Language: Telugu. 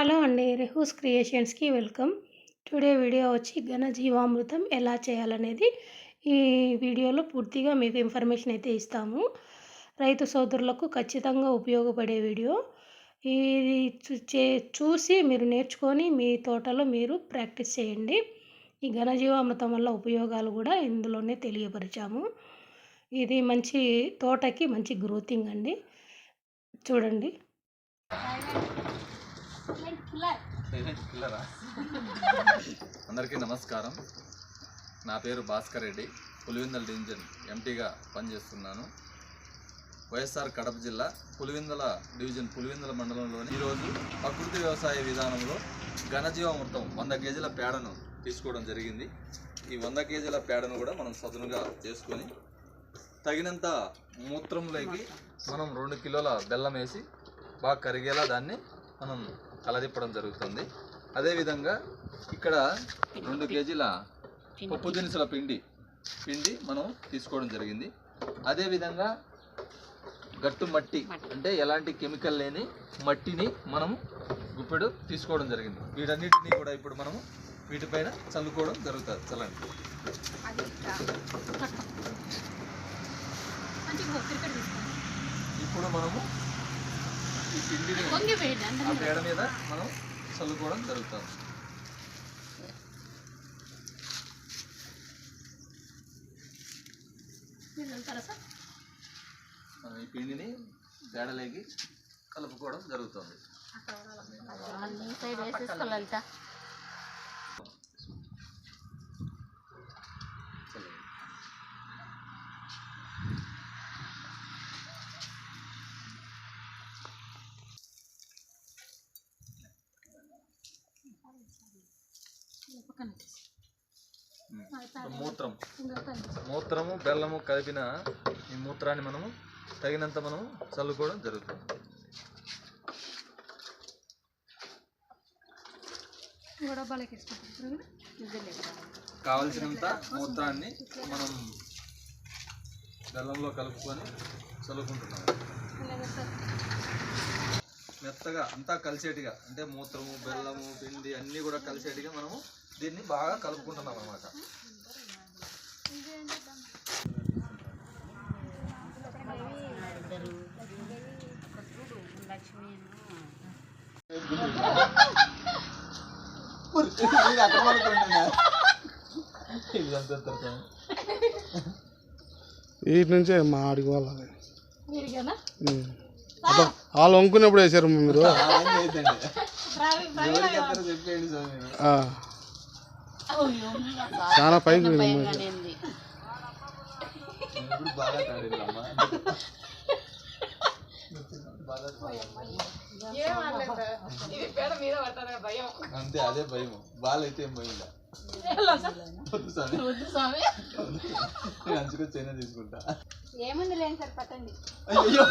హలో అండి రెహూస్ క్రియేషన్స్కి వెల్కమ్. టుడే వీడియో వచ్చి ఘనజీవామృతం ఎలా చేయాలనేది ఈ వీడియోలో పూర్తిగా మీకు ఇన్ఫర్మేషన్ అయితే ఇస్తాము. రైతు సోదరులకు ఖచ్చితంగా ఉపయోగపడే వీడియో. ఇది చూ- చే చూసి మీరు నేర్చుకొని మీ తోటలో మీరు ప్రాక్టీస్ చేయండి. ఈ ఘనజీవామృతం వల్ల ఉపయోగాలు కూడా ఇందులోనే తెలియపరిచాము. ఇది మంచి తోటకి మంచి గ్రోతింగ్ అండి. చూడండి. అందరికీ నమస్కారం. నా పేరు భాస్కర్ రెడ్డి. పులివెందల డివిజన్ ఎంటీగా పనిచేస్తున్నాను. వైఎస్ఆర్ కడప జిల్లా పులివెందల డివిజన్ పులివెందల మండలంలోని ఈరోజు ప్రకృతి వ్యవసాయ విధానంలో ఘనజీవామృతం వంద కేజీల పేడను తీసుకోవడం జరిగింది. ఈ వంద కేజీల పేడను కూడా మనం సదునుగా చేసుకొని తగినంత మూత్రంలోకి మనం రెండు కిలోల బెల్లం వేసి బాగా కరిగేలా దాన్ని మనం కలదిప్పడం జరుగుతుంది. అదేవిధంగా ఇక్కడ రెండు కేజీల పప్పు దినుసుల పిండి పిండి మనం తీసుకోవడం జరిగింది. అదేవిధంగా గట్టు మట్టి అంటే ఎలాంటి కెమికల్ లేని మట్టిని మనం గుప్పెడు తీసుకోవడం జరిగింది. వీటన్నిటిని కూడా ఇప్పుడు మనము వీటిపైన చల్లుకోవడం జరుగుతుంది. చల్లండి. ఇప్పుడు మనము ఈ పిండిని ఆ పేడ మీద మనం చల్లుకోవడం జరుగుతుంది. మనం ఈ పిండిని పేడలేకి కలుపుకోవడం జరుగుతుంది. మూత్రం. మూత్రము బెల్లము కలిపిన ఈ మూత్రాన్ని మనము తగినంత మనము చల్లుకోవడం జరుగుతుంది. కావలసినంత మూత్రాన్ని మనం బెల్లంలో కలుపుకొని చల్లుకుంటున్నాము. మెత్తగా అంతా కలిసేటిగా అంటే మూత్రము బెల్లము పిండి అన్నీ కూడా కలిసేటిగా మనము దీన్ని బాగా కలుపుకుంటున్నాం అన్నమాట. వీటి నుంచే మా ఆడికి వాళ్ళది వాళ్ళు వంకున్నప్పుడు వేసారు మీరు. ఆ. చాలా పైకి అంతే అదే భయం బాలైతే ఏం భయం వద్దు స్వామి. నేను చైనా తీసుకుంటా. ఏముంది లేని సార్ పట్టండి. అయ్యో